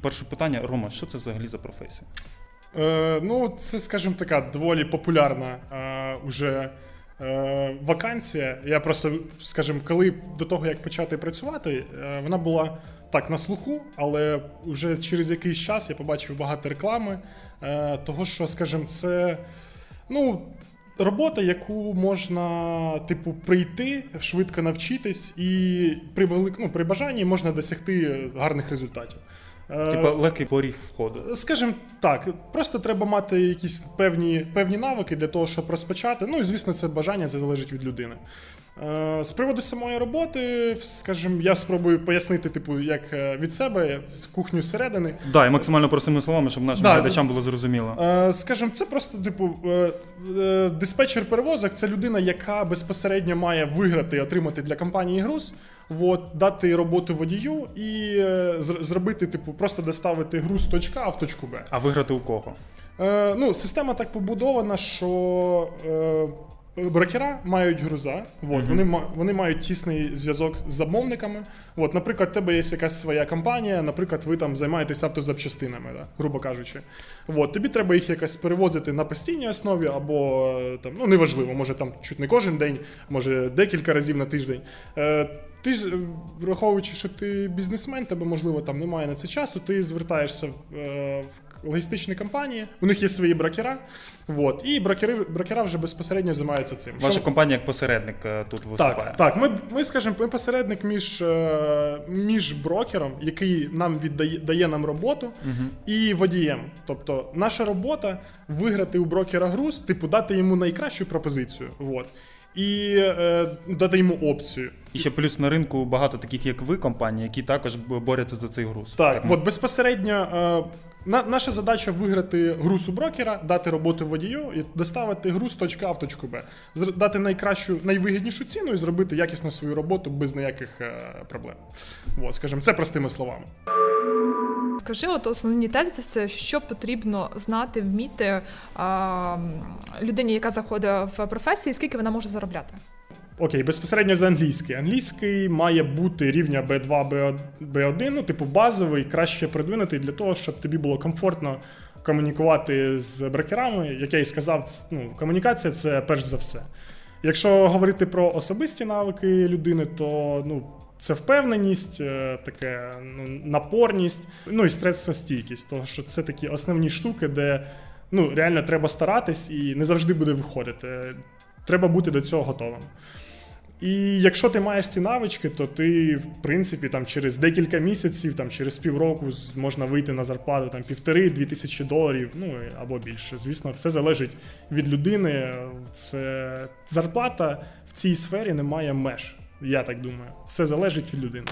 перше питання, Рома, що це взагалі за професія? Е, ну, це, скажімо, така доволі популярна е, уже е, вакансія. Я просто, скажімо, коли до того, як почати працювати, е, вона була так на слуху, але вже через якийсь час я побачив багато реклами. Е, того, що, скажімо, це ну, робота, яку можна, типу, прийти, швидко навчитись, і при, ну, при бажанні можна досягти гарних результатів. Е, Типа легкий поріг входу. Скажімо так, просто треба мати якісь певні, певні навики для того, щоб розпочати. Ну і звісно, це бажання залежить від людини. Е, З приводу самої роботи, скажімо, я спробую пояснити, типу, як е, від себе з кухню зсередини. Да, і максимально простими словами, щоб нашим Да. глядачам було зрозуміло. Е, Скажімо, це просто, типу, диспетчер перевозок це людина, яка безпосередньо має виграти і отримати для компанії груз. От, дати роботу водію і зробити, типу, просто доставити груз з точки А в точку Б. А виграти у кого? Ну, система так побудована, що брокера мають груза, от, вони, ма- вони мають тісний зв'язок з замовниками. От, наприклад, в тебе є якась своя компанія, наприклад, ви там займаєтесь автозапчастинами, да, грубо кажучи. От, тобі треба їх якось перевозити на постійній основі, або е, там, ну, неважливо, може там чуть не кожен день, може декілька разів на тиждень. Е, ти ж, е, враховуючи, що ти бізнесмен, тебе можливо там немає на це часу, ти звертаєшся в, е, в логістичні компанії, у них є свої брокера, от, і брокери, брокера вже безпосередньо займаються цим. Ваша Що- компанія як посередник е, тут виступає. так, так. Ми, ми скажімо, ми посередник між, е, між брокером, який нам віддає дає нам роботу, і водієм. Тобто, наша робота виграти у брокера груз, типу, дати йому найкращу пропозицію. Вот. І е, дати йому опцію. І ще плюс на ринку багато таких, як ви, компаній, які також борються за цей груз. Так, ми- от безпосередньо е, на, наша задача виграти груз у брокера, дати роботу водію і доставити груз з точки А в точку Б. Дати найкращу, найвигіднішу ціну і зробити якісно свою роботу без ніяких е, проблем. От, скажімо, це простими словами. Скажи, от основні тези це що потрібно знати, вміти а, людині, яка заходить в професію, і скільки вона може заробляти. Окей, безпосередньо за англійський. Англійський має бути рівня B2, B1, ну, типу базовий, краще продвинутий для того, щоб тобі було комфортно комунікувати з брокерами. Як я і сказав, ну, комунікація це перш за все. Якщо говорити про особисті навики людини, то ну, це впевненість, е, таке ну, напорність, ну і стресостійкість, тому що це такі основні штуки, де ну, реально треба старатись і не завжди буде виходити. Треба бути до цього готовим. І якщо ти маєш ці навички, то ти, в принципі, там через декілька місяців, там через півроку можна вийти на зарплату там півтори-дві тисячі доларів, ну або більше. Звісно, все залежить від людини. Це зарплата в цій сфері не має меж. Я так думаю. Все залежить від людини.